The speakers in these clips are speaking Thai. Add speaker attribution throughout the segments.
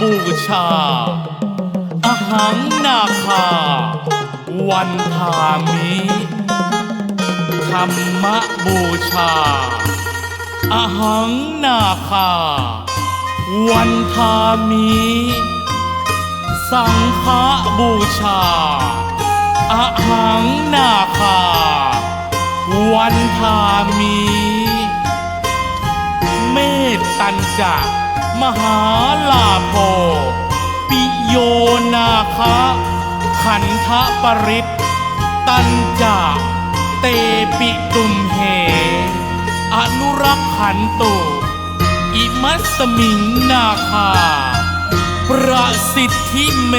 Speaker 1: บูชาอหังนาคา วันทามิธรรมบูชาอหังนาคา วันทามิ สังฆบูชาอหังนาคา วันทามิ เมตตัญจะ มหาลาโภปิโยนาคะ ขันธปริตตัญจะเตปิตุมเห อนุรักขันตุ อิมัสสมิงนาคา ประสิทธิเม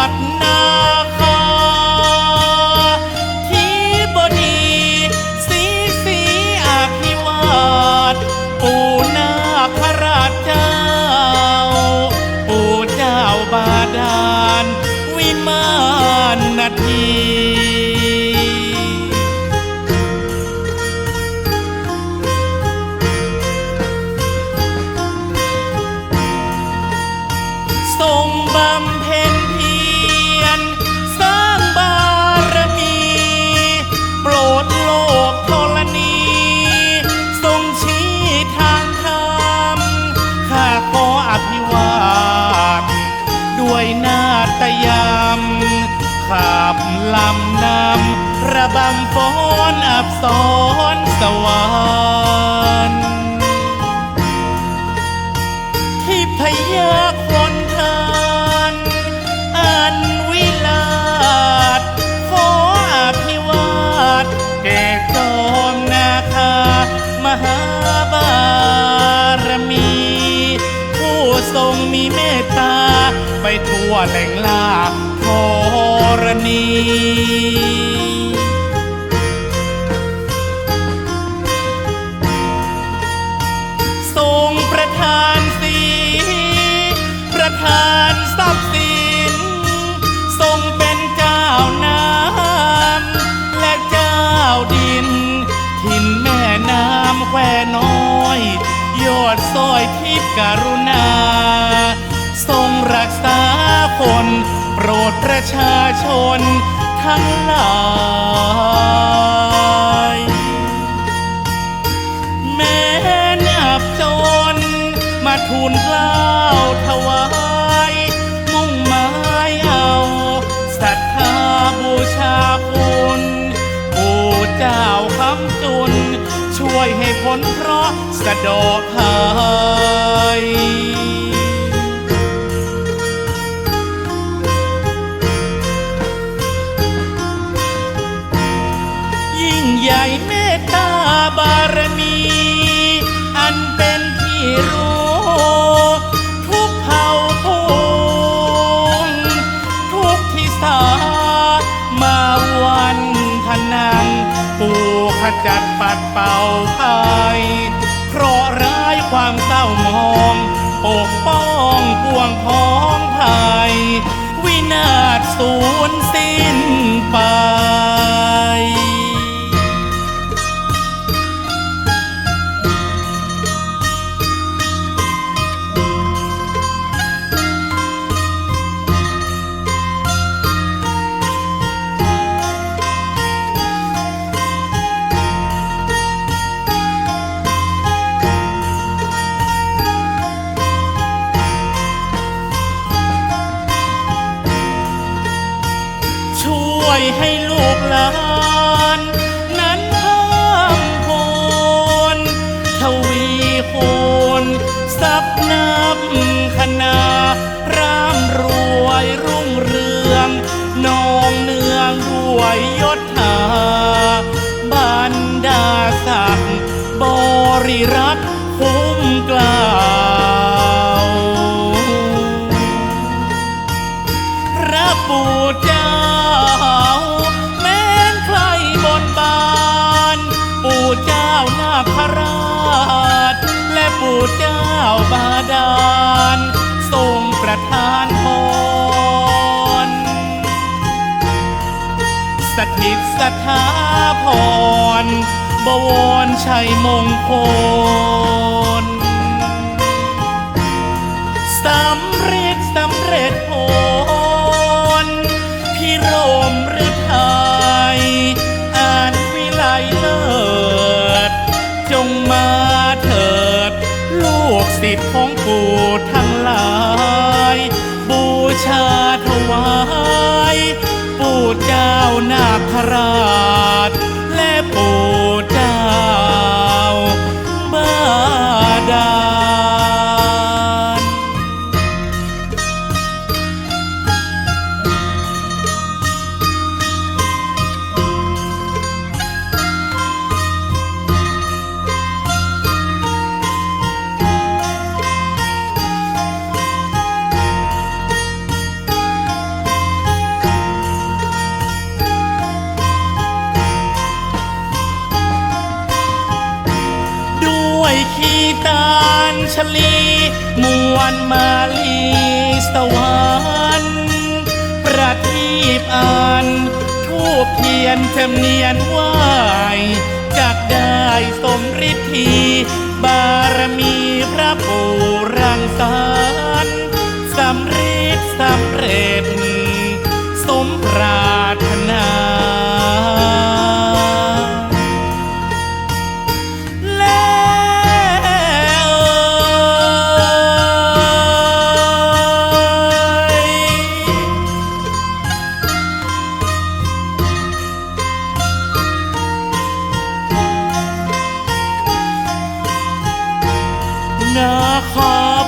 Speaker 1: ธิสัตว์นาคา ขับลำนำระบำฟ้อนอับสอนสวรรค์ที่พยา กรุณา ทรงรักษาคน โปรดประชาชนทั้งหลาย วยให้พ้นเพราะสะดอกหายยิ่งใหญ่เมตตาบารมี อันเป็นที่รู้ จัดปัดเป่าภัยเพราะร้ายความเศร้ามองปกป้องปวงพ้องภัยวินาศสูญสิ้นไป ลานนั้นเพิ่มพูนทวีคูณทรัพย์นับคณาร่ำรวยรุ่งเรืองนองเนืองด้วยยศถาบรรดาศักดิ์บริรักษ์ และปู่เจ้าบาดาลทรงประทานพรสถิตสถาพรบวรชัยมงคล รา ชลีมวลมาลีสวรรค์ประทีปอันทูบเทียนเทมเนียนไหวจากได้สมฤทธีบารมีพระปู่รังสรรค์สำเร็จสำเร็จ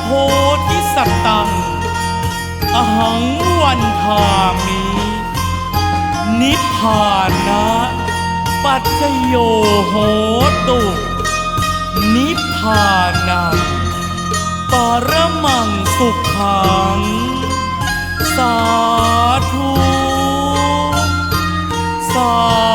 Speaker 1: โพธิสัตตัง อหังวันทามิ นิพพานะ ปัจจโยโหตุ นิพพานังปรมังสุขัง สาธุ สา